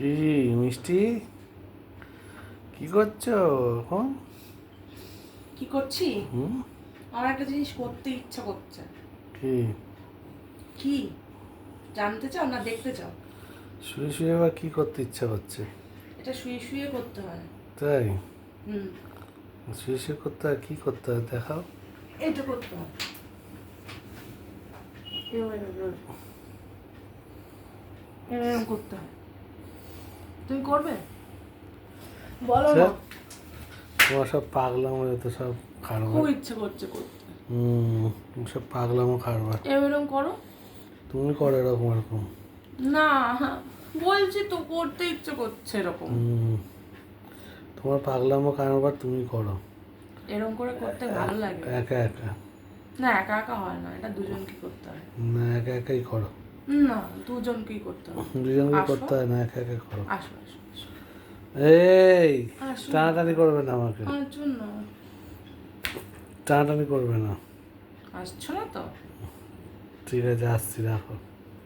কি মিষ্টি? কি করছ এখন? কি করছি? হুম? আমার একটা জিনিস করতে ইচ্ছা করছে। কি? কি? জানতে চাও না দেখতে চাও? শুয়ে শুয়ে আবার কি করতে ইচ্ছা করছে? এটা শুয়ে শুয়ে করতে হয়। তাই? হুম। শুয়ে শুয়ে করতে হয় কি করতে হয় দেখাও। এটা করতে হয়। এরকম করতে হয়। তুমি করবে? বলো না। তোমার সব পাগলামো তো সব খারবার খুব ইচ্ছে করছে করতে। হুম সব পাগলামো খারবার এরকম করো। তুমি করো এরকম এরকম। না বলছি তো করতে ইচ্ছে করছে এরকম। হুম তোমার পাগলামো কারবার তুমি করো। এরকম করে করতে ভালো লাগে। একা একা। না একা একা হয় না এটা দুজনকে করতে হয়। না একা একাই করো। না দুজনকেই করতে দুজনকে করতে হয় না একা একা করো। আসো আসো আসো। এই টানাটানি করবে না আমাকে। জন্য। টানাটানি করবে না। আসছো না তো? ঠিক আছে আসছি রাখো।